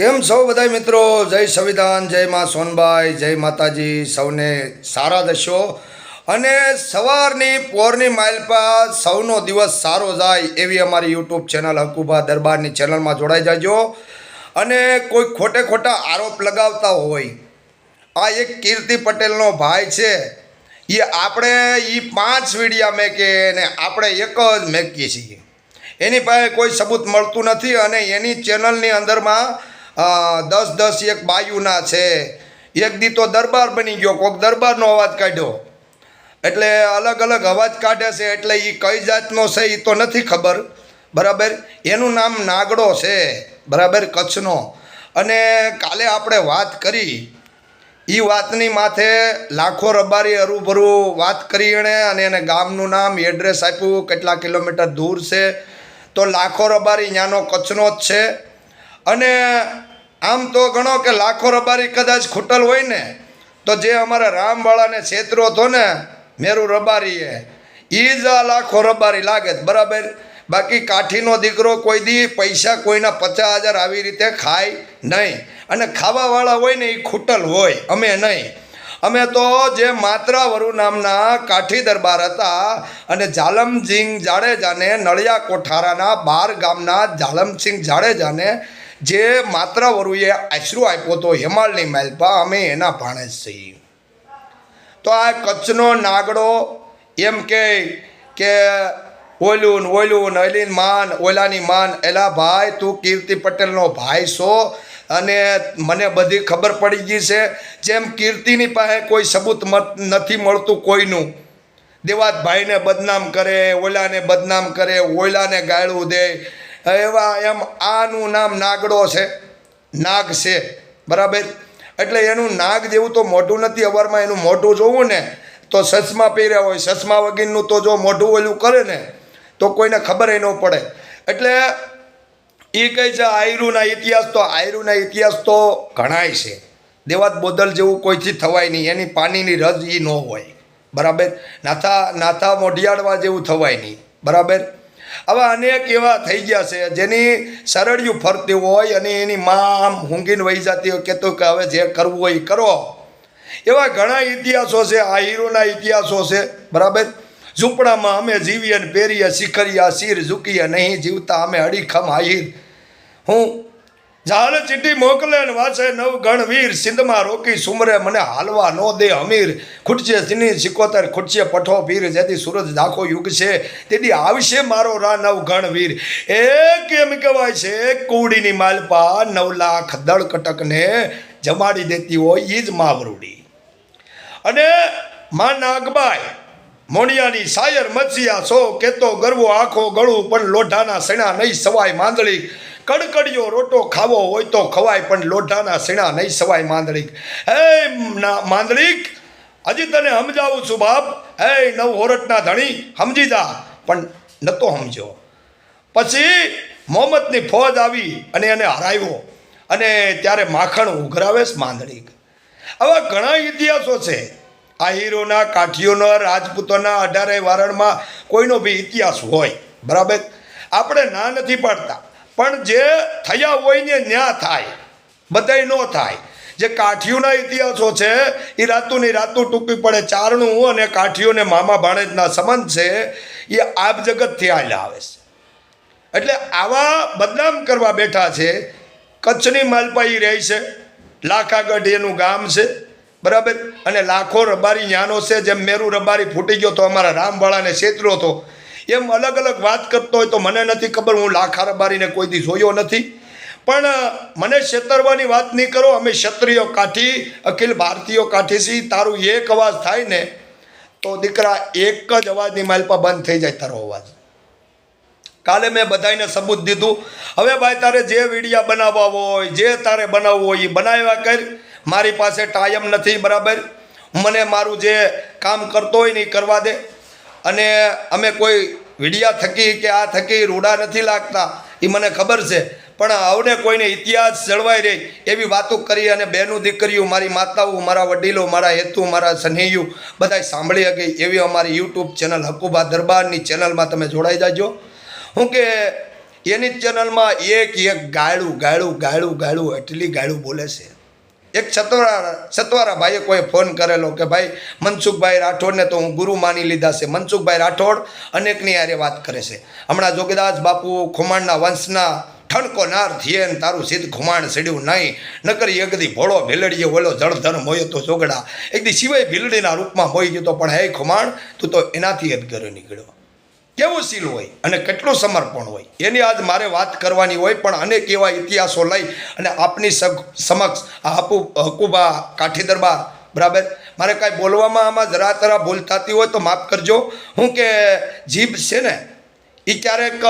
કેમ સૌ બધા મિત્રો? જય સંવિધાન, જય માં સોનબાઈ, જય માતાજી, સૌને સારા દશો. અને સવારની પોરની માઇલપા સૌનો દિવસ સારો જાય એવી અમારી યુટ્યુબ ચેનલ હકુબા દરબારની ચેનલમાં જોડાઈ જાજો. અને કોઈ ખોટે ખોટા આરોપ લગાવતા હોય, આ એક કીર્તિ પટેલનો ભાઈ છે. એ આપણે એ પાંચ વીડિયા મેકે ને આપણે એક જ મેકીએ છીએ. એની પાસે કોઈ સબૂત મળતું નથી અને એની ચેનલની અંદરમાં દસ દસ એક બાયુના છે. એક દી તો દરબાર બની ગયો. કોક દરબારનો અવાજ કાઢ્યો. એટલે અલગ અલગ અવાજ કાઢે છે. એટલે એ કઈ જાતનો છે એ તો નથી ખબર. બરાબર? એનું નામ નાગડો છે. બરાબર? કચ્છનો. અને કાલે આપણે વાત કરી. એ વાતની માથે લાખો રબારી હરુભરું વાત કરી એણે અને એને ગામનું નામ, એડ્રેસ આપ્યું. કેટલા કિલોમીટર દૂર છે. તો લાખો રબારી ત્યાંનો કચ્છનો જ છે. અને આમ તો ગણો કે લાખો રબારી કદાચ ખૂટલ હોય ને, તો જે અમારા રામવાળાને છેતરો હતો ને, મેરુ રબારીએ એ જ આ લાખો રબારી લાગે બરાબર? બાકી કાઠીનો દીકરો કોઈ દી પૈસા કોઈના પચાસ હજાર આવી રીતે ખાય નહીં. અને ખાવાવાળા હોય ને એ ખૂટલ હોય, અમે નહીં. અમે તો જે માત્રાવરુ નામના કાઠી દરબાર હતા અને જાલમસિંહ જાડેજાને નળિયા કોઠારાના બાર ગામના જાલમસિંહ જાડેજાને જે માત્ર વરુએ આશરો આપ્યો હતો હેમાલની માલપા અમે એના ભાણે જ છીએ. તો આ કચ્છનો નાગડો એમ કે કે ઓલું ઓલું અલીન માન, ઓલાની માન, એલા ભાઈ, તું કીર્તિ પટેલનો ભાઈ છો અને મને બધી ખબર પડી ગઈ છે. જેમ કીર્તિની પાસે કોઈ સબૂત નથી મળતું કોઈનું. દેવાત ભાઈને બદનામ કરે, ઓલાને બદનામ કરે, ઓલાને ગાળું દે એવા એમ આનું નામ નાગડો છે. નાગ છે. બરાબર? એટલે એનું નાગ જેવું તો મોઢું નથી, અવારમાં એનું મોઢું જોવું ને, તો સસમા પહેર્યા હોય, સસમા વગીરનું તો જો મોઢું ઓલું કરે ને, તો કોઈને ખબર ન પડે. એટલે એ કહે છે, આયરુના ઇતિહાસ તો, આયરુના ઇતિહાસ તો ઘણાય છે. દેવાત બોદલ જેવું કોઈથી થવાય નહીં, એની પાણીની રજ એ ન હોય. બરાબર? નાથા નાથા મોઢિયાળવા જેવું થવાય નહીં. બરાબર? આવા અનેક એવા થઈ ગયા છે, જેની સરળિયું ફરતી હોય અને એની માં આમ ઊંઘીને વહી જતી હોય, કહેતો કે હવે જે કરવું હોય એ કરો. એવા ઘણા ઇતિહાસો છે, આ હીરોના ઇતિહાસો છે, બરાબર? ઝૂંપડામાં અમે જીવીએ ને પહેરીએ શિખરિયા શીર ઝૂકીએ, નહીં જીવતા અમે અડીખમ આહીર. હું ઝાડ ચીટી મોકલે ને વાસે નવ ગણ વીર, સિંધમાં રોકી સુમરે મને હાલવા નો દે અમીર. ખૂટશે સિની સિકોતર, ખૂટશે પઠો પીર જેથી સૂરજ દાખો યુગ છે તેથી આવશે મારો રા નવ ગણ વીર. એ કેમ કહેવાય છે, કુડીની માલપા નવ લાખ દળ કટકને જમાડી દેતી હોય એ જ માવરૂડી અને માં નાગબાઈ મોણિયાની સાયર મચિયા સો કેતો ગરવો આખો ગળું, પણ લોઢાના સણા નહીં સવાય માંદળી. કડકડિયો રોટો ખાવો હોય તો ખવાય, પણ લોઢાના સણા નહીં સવાય માંદળીક હે માંદળીક, હજી તને સમજાવું છું બાપ, હે નવ હોરટના ધણી, સમજી જા, પણ નતો સમજ્યો. પછી મોહમ્મદની ફોજ આવી અને એને હરાવ્યો અને ત્યારે માખણ ઉઘરાવે છે માંદળીક. આવા ઘણા ઇતિહાસો છે. આ હીરોના કાઠીઓના રાજપૂતોના અઢારે વારણમાં કોઈનો બી ઇતિહાસ હોય, બરાબર? આપણે ના નથી પાડતા. પણ જે થયા હોય ને ન્યા થાય, બધાય ન થાય. જે કાઠીઓના ઇતિહાસો છે એ રાતુની રાતું ટૂંકી પડે ચારણું અને કાઠીઓને મામા ભાણેજના સંબંધ છે એ આપ જગતથી હાલ્યા આવે છે. એટલે આવા બદનામ કરવા બેઠા છે, કચ્છની માલપાઈ રહે છે, લાખાગઢ એનું ગામ છે બરાબર? અને લાખો રબારી યાનો છે, જેમ મેરુ રબારી ફૂટી ગયો તો અમારા રામવાળાને છેતરો હતો. એમ અલગ અલગ વાત કરતો હોય તો મને નથી ખબર, હું લાખા રબારીને કોઈ દી જોયો નથી. પણ મને છેતરવાની વાત નહીં કરો, અમે ક્ષત્રિયો કાઠી, અખિલ ભારતીયો કાઠી છીએ, તારું એક અવાજ થાય ને, તો દીકરા એક જ અવાજની માલપા બંધ થઈ જાય તારો અવાજ. કાલે મેં બધાને સબૂત દીધું. હવે ભાઈ તારે જે વિડીયા બનાવવા હોય, જે તારે બનાવવું હોય, એ બનાવ્યા કર. મારી પાસે ટાઈમ નથી, બરાબર? મને મારું જે કામ કરતો હોય ને એ કરવા દે. અને અમે કોઈ વિડિયા થકી કે આ થકી રૂડા નથી લાગતા, એ મને ખબર છે. પણ આવને કોઈને ઇતિહાસ જળવાઈ રહે એવી વાતો કરી અને બહેનું દીકરીઓ, મારી માતાઓ, મારા વડીલો, મારા હેતુ, મારા સ્નેહીઓ બધાય સાંભળી શકે એવી અમારી યુટ્યુબ ચેનલ હકુબા દરબારની ચેનલમાં તમે જોડાઈ જાજો. હું કે એની ચેનલમાં એક એક ગાયડું ગાયડું ગાયડું ગાયડું એટલી ગાયડું બોલે છે. એક સતવારા સતવારા ભાઈએ કોઈ ફોન કરેલો કે ભાઈ, મનસુખભાઈ રાઠોડને તો હું ગુરુ માની લીધા છે. મનસુખભાઈ રાઠોડ અનેકની યારે વાત કરે છે. હમણાં જોગીદાસ બાપુ ખુમાણના વંશના ઠણકો નાર થઈએ ને તારું સીધ ખુમાણ સીડ્યું નહીં. નકરી એકદી ભોળો ભીલડીએ ઓલો જળધન મોયો તો જોગડા એકદી સિવાય ભીલડીના રૂપમાં મોઈ ગયો તો પણ હે ખુમાણ, તું તો એનાથી ઘરે નીકળ્યો. કેવું શીલ હોય અને કેટલું સમર્પણ હોય? એની આજ મારે વાત કરવાની હોય, પણ અનેક એવા ઇતિહાસો લઈ અને આપની સમક્ષ આ હપુ, હકુબા કાઠી દરબાર. બરાબર? મારે કાંઈ બોલવામાં આમાં જરા તરા ભૂલ થતી હોય તો માફ કરજો. હું કે જીભ છે ને એ ક્યારેક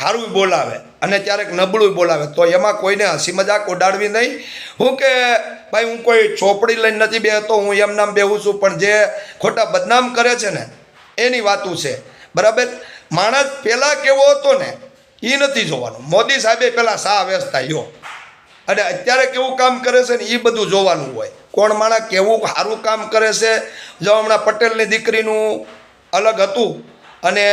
સારું બોલાવે અને ક્યારેક નબળું બોલાવે, તો એમાં કોઈને હસી મજાક ઉડાડવી નહીં. હું કે, ભાઈ, હું કોઈ ચોપડી લઈને નથી બેહતો, હું એમ નામ બેહું છું, પણ જે ખોટા બદનામ કરે છે ને, એની વાતું છે. બરાબર? માણસ પહેલાં કેવો હતો ને એ નથી જોવાનું. મોદી સાહેબે પહેલાં સા વેચતા યો અને અત્યારે કેવું કામ કરે છે ને એ બધું જોવાનું હોય. કોણ માણસ કેવું સારું કામ કરે છે? જો હમણાં પટેલની દીકરીનું અલગ હતું અને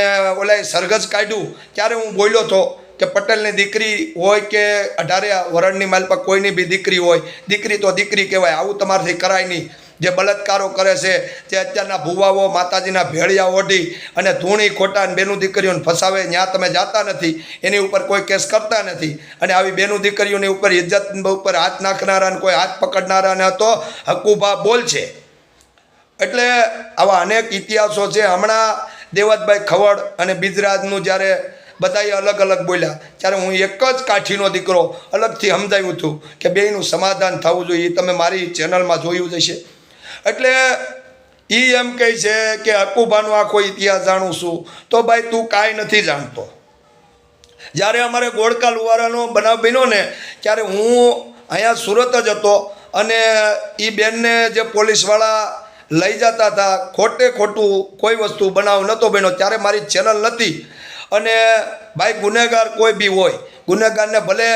ઓલા સરઘસ કાઢ્યું, ત્યારે હું બોલ્યો હતો કે પટેલની દીકરી હોય કે અઢારે વરણની માલપા કોઈની બી દીકરી હોય, દીકરી તો દીકરી કહેવાય, આવું તમારાથી કરાય નહીં. જે બળાત્કારો કરે છે જે અત્યારના ભુવાઓ, માતાજીના ભેળિયા ઓઢી અને ધૂણી ખોટા અને બેનું દીકરીઓને ફસાવે ત્યાં તમે જાતા નથી, એની ઉપર કોઈ કેસ કરતા નથી. અને આવી બેનું દીકરીઓની ઉપર ઇજ્જત ઉપર હાથ નાખનારા ને કોઈ હાથ પકડનારાને તો હકુભા બોલ છે. એટલે આવા અનેક ઇતિહાસો છે. હમણાં દેવતભાઈ ખવડ અને બિજરાજનું જ્યારે બધાએ અલગ અલગ બોલ્યા, ત્યારે હું એક જ કાઠીનો દીકરો અલગથી સમજાવ્યું હતું કે બેયનું સમાધાન થવું જોઈએ. તમે મારી ચેનલમાં જોયું જ હશે. એટલે એ એમ કહે છે કે અકુબાનો આખો ઇતિહાસ જાણું છું. તો ભાઈ તું કાંઈ નથી જાણતો. જ્યારે અમારે ગોળકા લુવારાનો બનાવ બન્યો ને, ત્યારે હું અહીંયા સુરત જ હતો અને એ બેનને જે પોલીસવાળા લઈ જતા હતા, ખોટે ખોટું કોઈ વસ્તુ બનાવ નહોતો બન્યો. ત્યારે મારી ચેનલ નથી અને ભાઈ ગુનેગાર કોઈ બી હોય, ગુનેગારને ભલે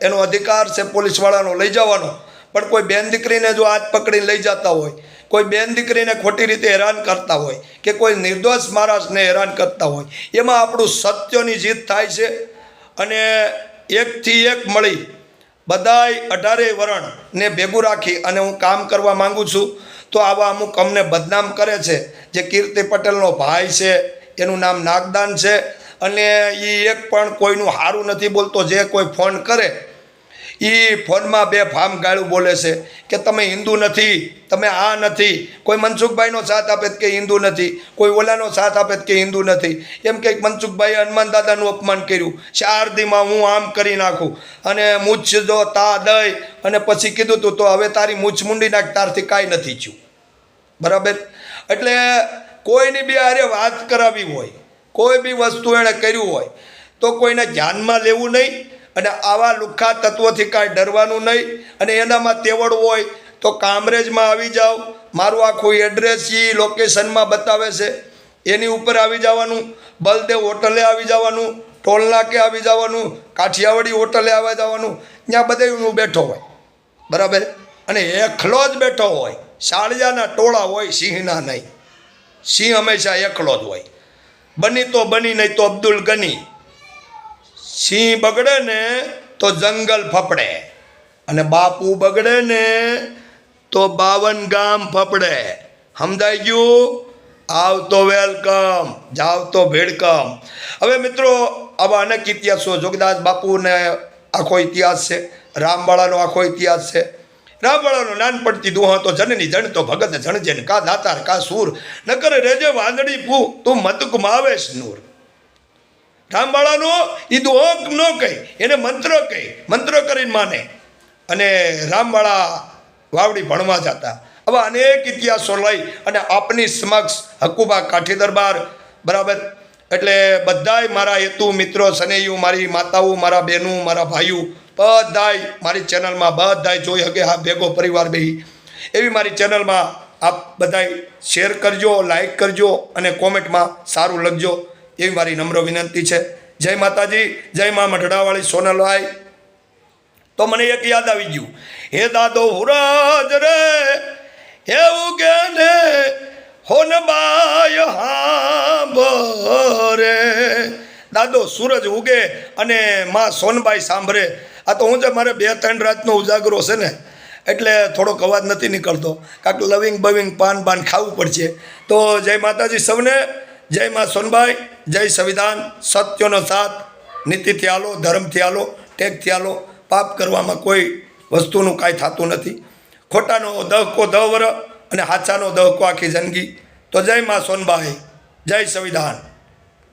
એનો અધિકાર છે પોલીસવાળાનો લઈ જવાનો પણ કોઈ બેન દીકરીને જો હાથ પકડીને લઈ જતા હોય, કોઈ બેન દીકરીને ખોટી રીતે હેરાન કરતા હોય કે કોઈ નિર્દોષ માણસને હેરાન કરતા હોય, એમાં આપણું સત્યની જીત થાય છે અને એકથી એક મળી બધાય અઢારે વરણને ભેગું રાખી અને હું કામ કરવા માગું છું, તો આવા અમુક અમને બદનામ કરે છે. જે કીર્તિ પટેલનો ભાઈ છે, એનું નામ નાગદાન છે અને એ એક પણ કોઈનું સારું નથી બોલતો, જે કોઈ ફોન કરે એ ફોનમાં બે ફામ ગાળું બોલે છે કે તમે હિન્દુ નથી, તમે આ નથી. કોઈ મનસુખભાઈનો સાથ આપે કે હિન્દુ નથી. કોઈ ઓલાનો સાથ આપે કે હિન્દુ નથી. એમ કે મનસુખભાઈએ હનુમાન દાદાનું અપમાન કર્યું. ચાર દીમાં હું આમ કરી નાખું. અને મૂછ જો તા દઈ. અને પછી કીધું તું, તો હવે તારી મૂછ મૂંડી નાખ, તારથી કાંઈ નથી થયું. બરાબર? એટલે કોઈની બી અરે વાત કરાવી હોય, કોઈ બી વસ્તુ એણે કર્યું હોય, તો કોઈને ધ્યાનમાં લેવું નહીં. અને આવા લુખ્ખા તત્વોથી કાંઈ ડરવાનું નહીં. અને એનામાં તેવડ હોય તો કામરેજમાં આવી જાઓ. મારું આખું એડ્રેસ એ લોકેશનમાં બતાવે છે. એની ઉપર આવી જવાનું. બલદેવ હોટલે આવી જવાનું. ટોલનાકે આવી જવાનું. કાઠિયાવાડી હોટલે આવી જવાનું. ત્યાં બધે હું બેઠો હોય. બરાબર? અને એકલો જ બેઠો હોય. શાળિયાના ટોળા હોય, સિંહના નહીં. સિંહ હંમેશા એકલો જ હોય. બની તો બની, નહીં તો અબ્દુલ ગની. સિંહ બગડે ને તો જંગલ ફફડે. અને બાપુ બગડે ને તો બાવન ગામ ફફડે. સમજાઈ ગયું? આવતો વેલકમ, જાવ તો ભેડકમ. હવે મિત્રો, આવા અનેક ઇતિહાસો. જોગદાસ બાપુને આખો ઇતિહાસ છે. રામવાળાનો આખો ઇતિહાસ છે. રામવાળાનો નાનપણથી દુહા તો જનની જણ તો ભગત જણજે કા દાતાર, કા સૂર. ન કરે રેજે વાંદડી પૂ તું મતુક માવેશ નૂર. રામવાળાનો એ દુહોક ન કહી, એને મંત્ર કહી, મંત્ર કરીને માને. અને રામવાળા વાવડી ભણવા જતા. આવા અનેક ઇતિહાસો લઈ અને આપની સમક્ષ હકુબા કાઠી દરબાર, બરાબર? એટલે બધાય મારા હેતુ, મિત્રો, સનેયું, મારી માતાઓ, મારા બહેનો મારા ભાઈઓ, બધાય મારી ચેનલમાં, બધાય જોઈ શકે હા, ભેગો પરિવાર બેહી. એવી મારી ચેનલમાં આપ બધાય શેર કરજો, લાઈક કરજો અને કોમેન્ટમાં સારું લખજો. એવી મારી નમ્ર વિનંતી છે. જય માતાજી, જય મા મઢડાવાળી સોનલભાઈ. તો મને એક યાદ આવી ગયું. હે દાદો હુરાજ રે એવું કે ને હોન બાય હા રે. દાદો સૂરજ ઉગે અને માં સોનબાઈ સાંભળે. આ તો હું જે મારે બે ત્રણ રાતનો ઉજાગરો છે ને, એટલે થોડોક અવાજ નથી નીકળતો. કાંક લવિંગ બવિંગ પાન બાન ખાવું પડશે. તો જય માતાજી સૌને. જય મા સોનભાઈ જય સંવિધાન, સત્યનો સાથ, નીતિથી આલો, ધર્મથી આલો, ટેકથી આલો, પાપ કરવામાં કોઈ વસ્તુનું કાંઈ થતું નથી. ખોટાનો દહકો દહ વર અને હાચાનો દહકો આખી જિંદગી. તો જય માં સોનભાઈ જય સંવિધાન.